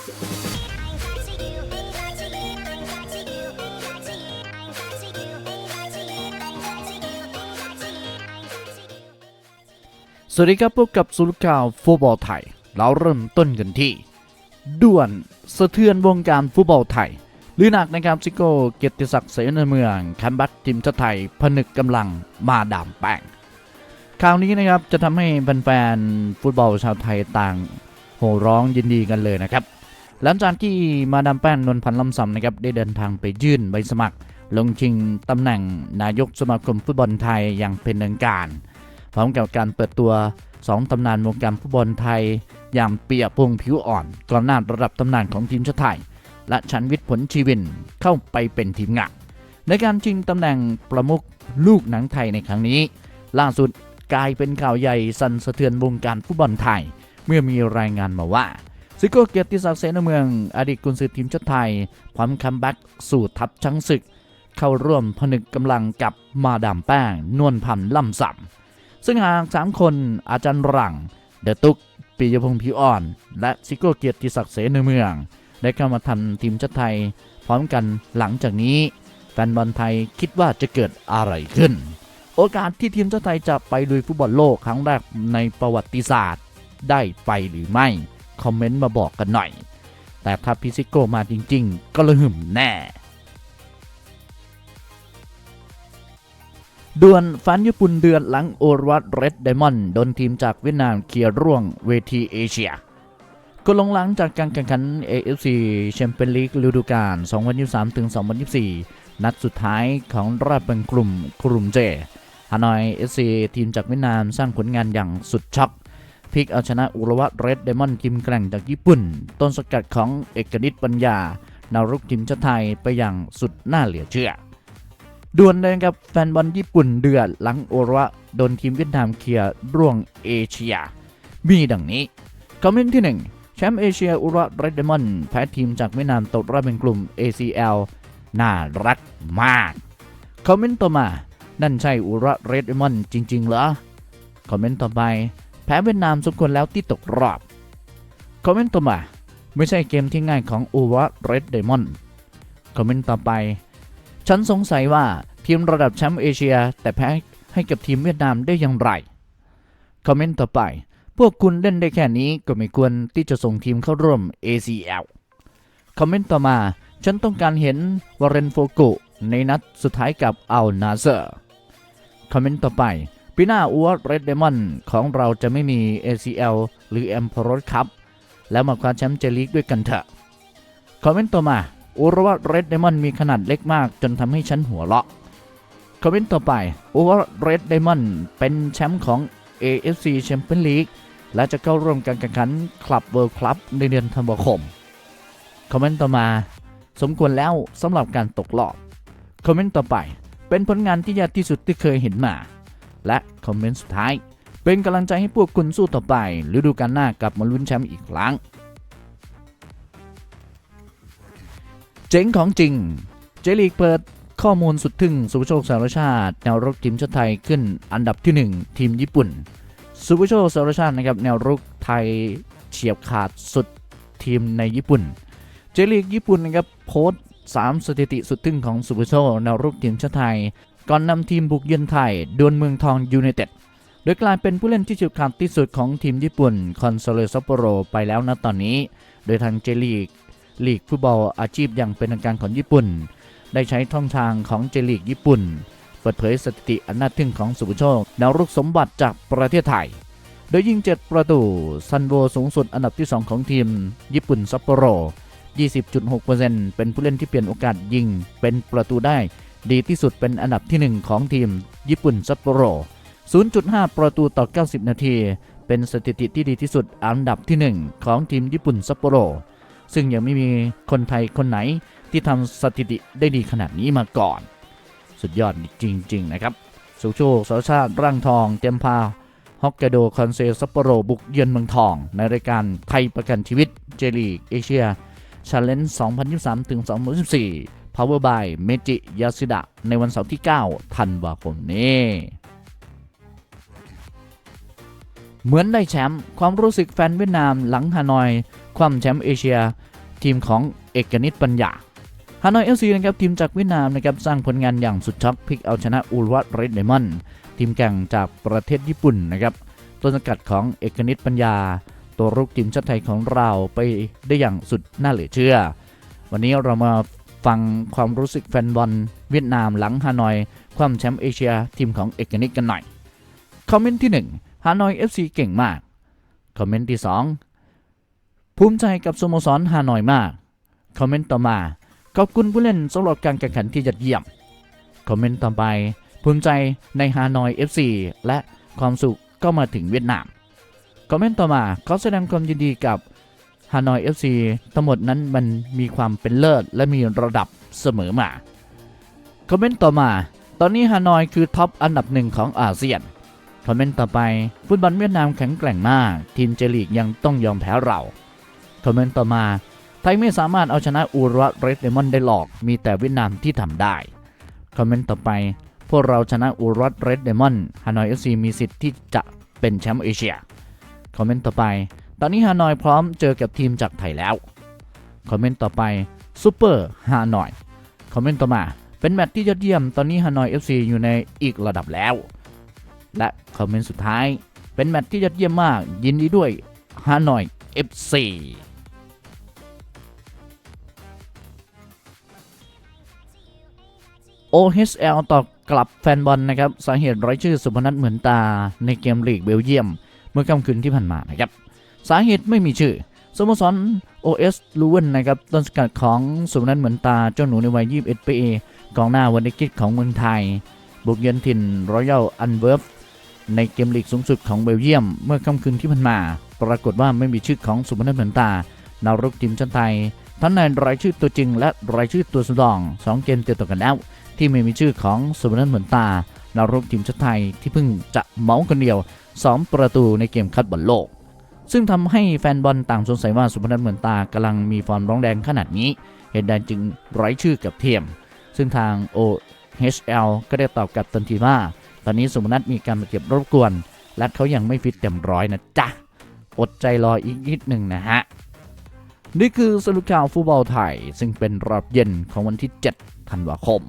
สวัสดีครับพบกับสุลข่าวฟุตบอลไทย เราเริ่มต้นกันที่ด่วนสะเทือนวงการฟุตบอลไทยหรือหนักนะครับซิโก้เกียรติศักดิ์เสนาเมืองแคมบัตทีมชาติไทยผนึกกำลังมาดามแป้งข่าวนี้นะครับจะทำให้แฟนๆฟุตบอลชาวไทยต่างโห่ร้องยินดีกันเลยนะครับ หลังจากที่มาดามแป้งนวลพันธ์ลำซำนะครับได้เดินทางไปยื่นใบสมัคร ลงชิงตำแหน่งนายกสมาคมฟุตบอลไทยอย่างเป็นทางการ พร้อมกับการเปิดตัว 2ตำนานวงการฟุตบอลไทย อย่างเปียพงผิวอ่อนกองหน้าระดับตำนานของทีมชาติไทย และชันวิทย์ผลชีวินเข้าไปเป็นทีมงานในการชิงตำแหน่งประมุขลูกหนังไทยในครั้งนี้ ล่าสุดกลายเป็นข่าวใหญ่สั่นสะเทือนวงการฟุตบอลไทย เมื่อมีรายงานมาว่า ซิโก้เกียรติศักดิ์เสนาเมือง อดีตกุนซือทีมชาติไทย พร้อมคัมแบ็กสู่ทัพช้างศึก เข้าร่วมผนึกกำลังกับมาดามแป้ง นวลพันธ์ล่ำสัมซึ่งหากสามคนอาจารย์หลัง เดอะตุกปิยพงษ์ผิวอ่อน และซิโก้เกียรติศักดิ์เสนาเมือง ได้เข้ามาทำทีมชาติไทย พร้อมกันหลังจากนี้ แฟนบอลไทยคิดว่าจะเกิดอะไรขึ้น โอกาสที่ทีมชาติไทยจะไปลุยฟุตบอลโลกครั้งแรกในประวัติศาสตร์ได้ไปหรือไม่ คอมเมนต์มาบอกกันหน่อย แต่ถ้าพิซิโกมาจริง ๆ ก็ระหึ่มแน่ด่วนฟันญี่ปุ่นเดือดหลังโอรวัตเรดไดมอนด์โดนทีมจากเวียดนามเคลียร์ร่วงเวทีเอเชียก็ลงหลังจากการแข่งขัน AFC แชมเปี้ยนลีกฤดูกาล 2023-2024 นัดสุดท้ายของรอบแบ่งกลุ่มกลุ่มเจฮานอย FC ทีมจากเวียดนามสร้างผลงานอย่างสุดช็อก พลิกเอาชนะอุรวัตเรดไดมอนทีมแกร่งจากญี่ปุ่น ต้นสกัดของเอกนิตปัญญานาวรุกทีมชาติไทยไปอย่างสุดน่าเหลือเชื่อด่วนเลยครับแฟนบอลญี่ปุ่นเดือดหลังโอระโดนทีมเวียดนามเคลียร์ร่วงเอเชีย มีดังนี้คอมเมนต์ที่ 1 แชมป์เอเชียอุระเรดเดมอนแพ้ทีมจากเวียดนามตกรอบเป็นกลุ่ม ACL น่ารักมาก คอมเมนต์ต่อมา นั่นใช่อุระเรดเดมอนจริง ๆ เหรอ คอมเมนต์ต่อไป พ้เวียดนามสมควรแล้วที่ตกรอบ คอมเมนต์ต่อมา ไม่ใช่เกมที่ง่ายของอุระเรดเดมอนคอมเมนต์ต่อไป ฉันสงสัยว่าทีมระดับแชมป์เอเชีย แต่แพ้ให้กับทีมเวียดนามได้อย่างไร คอมเมนต์ต่อไป พวกคุณเล่นได้แค่นี้ก็ไม่ควรที่จะส่งทีมเข้าร่วม ACL คอมเมนต์ต่อมา ฉันต้องการเห็นวาเรนโฟกุในนัดสุดท้ายกับอัลนาเซอร์ คอมเมนต์ต่อไป ปีหน้าอัวเรดเดมอนของเราจะไม่มี ACL หรือ e m p e r o r Cup แล้วมาคว้าแชมป์เจลีกด้วยกันเถอะ คอมเมนต์ต่อมาอุรวัตเรดไดมอนมีขนาดเล็กมากจนทำให้ฉันหัวเราะ คอมเมนต์ต่อไปอุรวัตเรดไดมอนเป็นแชมป์ของ AFC Champions League และจะเข้าร่วมการแข่งขันคลับเวิลด์คลับในเดือนธันวาคม คอมเมนต์ต่อมา สมควรแล้วสำหรับการตกรอบ คอมเมนต์ต่อไป เป็นผลงานที่ยากที่สุดที่เคยเห็นมา และคอมเมนต์สุดท้าย เป็นกำลังใจให้พวกคุณสู้ต่อไปฤดูกาลหน้ากลับมาลุ้นแชมป์อีกครั้ง เจ๋งของจริง เจลีกเปิดข้อมูลสุดทึ่งสุภโชคสารชาติ แนวรุกทีมชาติไทยขึ้นอันดับที่ 1 ทีมญี่ปุ่น สุภโชคสารชาตินะครับแนวรุกไทยเฉียบขาดสุดทีมในญี่ปุ่น เจลีกญี่ปุ่นนะครับโพสต์3สถิติสุดทึ่งของสุภโชคแนวรุกทีมชาติไทย ก่อนนำทีมบุกเยือนไทยดวลเมืองทองยูไนเต็ดโดยกลายเป็นผู้เล่นที่เฉียบขาดที่สุดของทีมญี่ปุ่นคอนโซเลซัปโปโรไปแล้วนะตอนนี้ โดยทางเจลีกลีกฟุตบอลอาชีพอย่างเป็นทางการของญี่ปุ่น ได้ใช้ท่องทางของเจลีกญี่ปุ่น เปิดเผยสถิติอันน่าทึ่งของสุภโชคแนวรุกสมบัติจากประเทศไทย โดยยิง 7 ประตู ซันโวสูงสุดอันดับที่ 2 ของทีม ญี่ปุ่นซัปโปโร 20.6%เป็นผู้เล่นที่เปลี่ยนโอกาสยิงเป็นประตูได้ ดีที่สุดเป็นอันดับที่ 1 ของทีมญี่ปุ่นซัปโปโร 0.5 ประตูต่อ 90 นาที เป็นสถิติที่ดีที่สุดอันดับที่ 1 ของทีมญี่ปุ่นซัปโปโร ซึ่งยังไม่มีคนไทยคนไหนที่ทำสถิติได้ดีขนาดนี้มาก่อน สุดยอดจริง ๆ นะครับ สุโชคสชาติร่างทองเต็มพาฮอกเกโดคอนเซซัปโปโรบุกเยือนเมืองทอง ในรายการไทยประกันชีวิตเจลีกเอเชียชาเลนจ์2023-2024 Power by Meiji Yasuda ในวันเสาร์ที่ 9 ธันวาคมนี้ เหมือนได้แชมป์ความรู้สึกแฟนเวียดนามหลังฮานอย คว่ำแชมป์เอเชีย ทีมของเอกนิตปัญญาฮานอยเอลซีนะครับทีมจากเวียดนามนะครับสร้างผลงานอย่างสุดช็อกพลิกเอาชนะอูลวัตเรดเดมอนทีมแข่งจากประเทศญี่ปุ่นนะครับต้นสังกัดของเอกนิตปัญญา ตัวรุกทีมชาติไทยของเราไปได้อย่างสุดน่าเหลือเชื่อ วันนี้เรามา ฟังความรู้สึกแฟนบอลเวียดนามหลังฮานอย คว้าแชมป์เอเชียทีมของเอกนิตกันหน่อย คอมเมนต์ที่ 1 ฮานอย FC เก่งมาก คอมเมนต์ที่ 2 ภูมิใจกับสโมสรฮานอยมาก คอมเมนต์ต่อมา ขอบคุณผู้เล่นสำหรับการแข่งขันที่ยอดเยี่ยม คอมเมนต์ต่อไป ภูมิใจในฮานอย FC และความสุขก็มาถึงเวียดนาม คอมเมนต์ต่อมาขอแสดงความยินดีกับ ฮานอย FC ทั้งหมดนั้นมันมีความเป็นเลิศและมีระดับเสมอมา คอมเมนต์ต่อมา ตอนนี้ฮานอยคือท็อปอันดับหนึ่งของอาเซียน คอมเมนต์ต่อไป ฟุตบอลเวียดนามแข็งแกร่งมาก ทีมเจลีกยังต้องยอมแพ้เรา คอมเมนต์ต่อมา ไทยไม่สามารถเอาชนะอูรวะเรดเดมอนได้หรอก มีแต่เวียดนามที่ทำได้ คอมเมนต์ต่อไป พวกเราชนะอูรวะเรดเดมอน ฮานอยเอฟซีมีสิทธิ์ที่จะเป็นแชมป์เอเชีย คอมเมนต์ต่อไป ตอนนี้ฮานอยพร้อมเจอกับทีมจากไทยแล้ว คอมเมนต์ต่อไปซูเปอร์ฮานอย คอมเมนต์ต่อมา เป็นแมตช์ที่ยอดเยี่ยม ตอนนี้ฮานอย FC อยู่ในอีกระดับแล้ว และคอมเมนต์สุดท้าย เป็นแมตช์ที่ยอดเยี่ยมมาก ยินดีด้วยฮานอย FC OHL ตอบกลับแฟนบอลนะครับ สาเหตุไร้ชื่อสุพนัทเหมือนตาในเกมลีกเบลเยียม เมื่อค่ำคืนที่ผ่านมานะครับ สาเหตุไม่มีชื่อสโมสร OS ลูเวนนะครับต้นสกัดของสุพนัทเหมือนตาเจ้าหนูในวัย 21 ปีกองหน้าวันเดกิตของเมืองไทย บุกเยือนถิ่นรอยัลอันเวิร์ฟในเกมลีกสูงสุดของเบลเยียม เมื่อค่ำคืนที่ผ่านมา ปรากฏว่าไม่มีชื่อของสุพนัทเหมือนตา นารุกทีมชาติไทย ทั้งในรายชื่อตัวจริง และรายชื่อตัวสำรองสองเกมติดต่อกันแล้ว ที่ไม่มีชื่อของสุพนัทเหมือนตา นารุกทีมชาติไทยที่เพิ่งจะเมาส์คนเดียว2ประตูในเกมคัดบอลโลก ซึ่งทำให้แฟนบอลต่างสงสัยว่าสุพนัทเหมือนตากำลังมีฟอร์มร้องแดงขนาดนี้ เหตุใดจึงไร้ชื่อกับเทียม ซึ่งทาง OHL ก็ได้ตอบกลับทันทีว่า ตอนนี้สุพนัทมีการบาดเจ็บรบกวน และเขายังไม่ฟิตเต็มร้อยนะจ๊ะ อดใจรออีกนิดหนึ่งนะฮะ นี่คือสรุปข่าวฟุตบอลไทย ซึ่งเป็นรอบเย็นของวันที่ 7 ธันวาคม